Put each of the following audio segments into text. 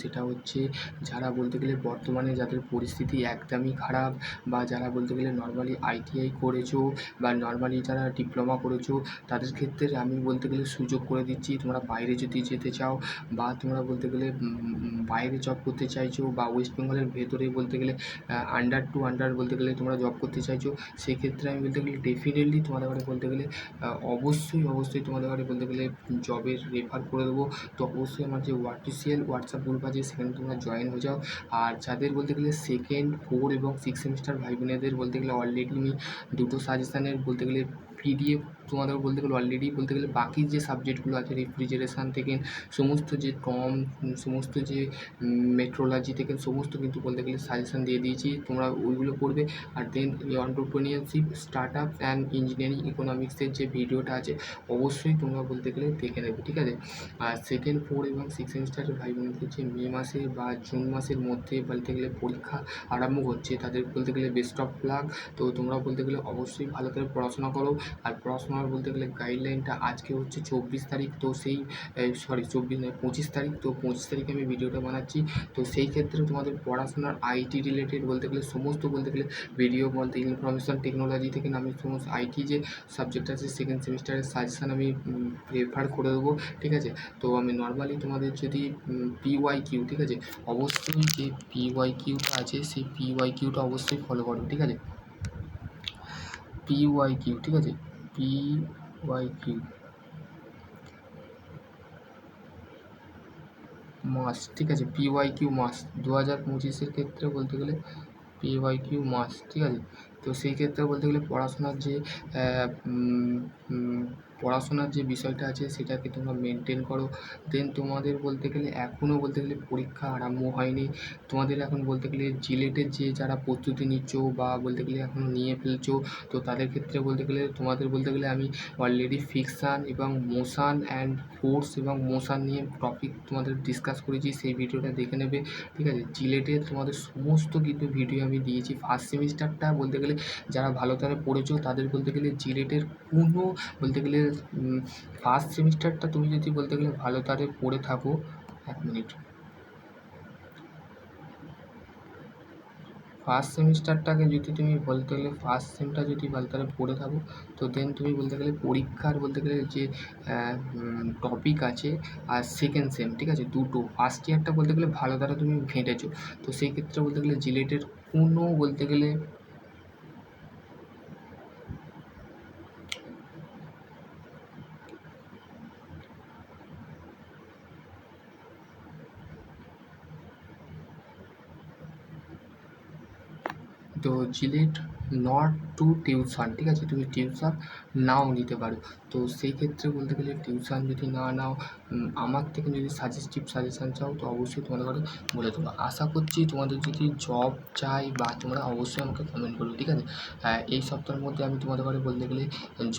সেটা হচ্ছে যারা বলতে গেলে বর্তমানে যাদের পরিস্থিতি একদমই খারাপ বা যারা বলতে গেলে নর্মালি আইটিআই করেছ বা নর্মালি যারা ডিপ্লোমা করেছ, তাদের ক্ষেত্রে আমি বলতে গেলে সুযোগ করে দিচ্ছি তোমরা বাইরে যদি যেতে চাও বা তোমরা বলতে গেলে বাইরে জব করতে চাইছো বা ওয়েস্ট বেঙ্গলের ভেতরে বলতে গেলে আন্ডার টু আন্ডার বলতে গেলে তোমরা জব করতে চাইছো, সেক্ষেত্রে আমি বলতে গেলে ডেফিনেটলি তোমাদের ঘরে বলতে গেলে অবশ্যই অবশ্যই তোমাদের ঘরে বলতে গেলে জবের রেফার করে দেবো। তো অবশ্যই আমার যে ওয়ার্টিসিয়াল হোয়াটসঅ্যাপ গ্রুপ আছে সেখানে তোমরা জয়েন হয়ে যাও। আর যাদের বলতে গেলে সেকেন্ড ফোর এবং সিক্স সেমিস্টার ভাই বোনেদের বলতে গেলে অলরেডি আমি দুটো সাজেশানের বলতে গেলে পিডিএফ তোমাদের বলতে গেলে অলরেডি বলতে গেলে বাকি যে সাবজেক্টগুলো আছে রেফ্রিজারেশান থেকে সমস্ত যে টম সমস্ত যে মেট্রোলজি থেকে সমস্ত কিন্তু বলতে গেলে সাজেশান দিয়ে দিয়েছি। তোমরা ওইগুলো পড়বে। আর then entrepreneurship start up and engineering ইকোনমিক্সের যে ভিডিওটা আছে, অবশ্যই তোমরা বলতে গেলে দেখে নেবে, ঠিক আছে? আর সেকেন্ড ফোর এবং সিক্স সেমিস্টারের ভাই বোনদের যে মে মাসে বা জুন মাসের মধ্যে বলতে গেলে পরীক্ষা আরম্ভ হচ্ছে, তাদের বলতে গেলে বেস্ট অফ লাক তো তোমরা বলতে গেলে অবশ্যই ভালো করে পড়াশোনা করো। আর পড়াশোনার বলতে গেলে গাইডলাইনটা আজকে হচ্ছে চব্বিশ তারিখ, তো সেই সরি চব্বিশ নয়, পঁচিশ তারিখ, তো পঁচিশ তারিখে আমি ভিডিওটা বানাচ্ছি। তো সেই ক্ষেত্রে তোমাদের পড়াশোনার আইটি রিলেটেড বলতে গেলে সমস্ত বলতে গেলে ভিডিও বলতে ইনফরমেশান টেকনোলজি থেকে আমি সমস্ত আইটি যে সাবজেক্ট আছে সেকেন্ড সেমিস্টারের সাজেশান আমি রেফার করে দেবো, ঠিক আছে? তো আমি নর্মালি তোমাদের যদি পিওয়াই কিউ ঠিক আছে? অবশ্যই যে পিওয়াই কিউটা আছে, সেই পিওয়াই কিউটা অবশ্যই ফলো করো ঠিক আছে? পিওয়াই কিউ ঠিক আছে? পি ওয়াই কিউ মাস ঠিক আছে পি ওয়াই কিউ মাস দু হাজার পঁচিশের ক্ষেত্রে বলতে গেলে পি ওয়াই কিউ মাস ঠিক আছে? তো সেই ক্ষেত্রে বলতে গেলে পড়াশোনার যে পড়াশোনার যে বিষয়টা আছে সেটাকে তোমরা মেনটেন করো। দেন তোমাদের বলতে গেলে এখনও বলতে গেলে পরীক্ষা আরম্ভ হয়নি। তোমাদের এখন বলতে গেলে জিলেটের যে যারা প্রস্তুতি নিচ্ছ বা বলতে গেলে এখন নিয়ে ফেলছো, তো তাদের ক্ষেত্রে বলতে গেলে, তোমাদের বলতে গেলে আমি অলরেডি ফিকশান এবং মোশান অ্যান্ড ফোর্স এবং মোশান নিয়ে টপিক তোমাদের ডিসকাস করেছি, সেই ভিডিওটা দেখে নেবে। ঠিক আছে? জিলেটের তোমাদের সমস্ত কিন্তু ভিডিও আমি দিয়েছি। ফার্স্ট সেমিস্টারটা বলতে গেলে যারা ভালো তারা পড়েছো, তাদের বলতে গেলে জিলেটের কোনো, বলতে গেলে ফার্স্ট সেমিস্টারটা তুমি যদি বলতে গেলে ভালো তারে পড়ে থাকো, এক মিনিট। ফার্স্ট সেমিস্টারটাকে যদি তুমি বলতে গেলে ফার্স্ট সেমটা যদি ভালো তারে পড়ে থাকো, তো দেন তুমি বলতে গেলে পরীক্ষার বলতে গেলে যে টপিক আছে, আর সেকেন্ড সেম ঠিক আছে, দুটো। ফার্স্ট ইয়ারটা বলতে গেলে ভালো তারা তুমি ঘেঁটেছো। তো সেই ক্ষেত্রে বলতে গেলে জিলেটের কোনো বলতে গেলে তো জিলেট নট টু টিউশন, ঠিক আছে? তুমি টিউশন নাও নিতে পারো। তো সেই ক্ষেত্রে বলতে গেলে টিউশন যদি না নাও আমার থেকে যদি সাজেস্টিভ সাজেশান চাও, তো অবশ্যই তোমাদের বলে দেবো। আশা করছি তোমাদের যদি জব চাই বা তোমরা অবশ্যই আমাকে কমেন্ট করবে, ঠিক আছে? হ্যাঁ এই সপ্তাহের মধ্যে আমি তোমাদের ঘরে বলতে গেলে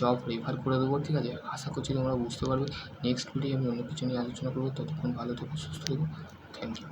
জব রেফার করে দেবো, ঠিক আছে? আশা করছি তোমরা বুঝতে পারবে। নেক্সট ভিডিও আমি অন্য কিছু নিয়ে আলোচনা করব। ততক্ষণ ভালো থেকো, সুস্থ থেকো। Thank you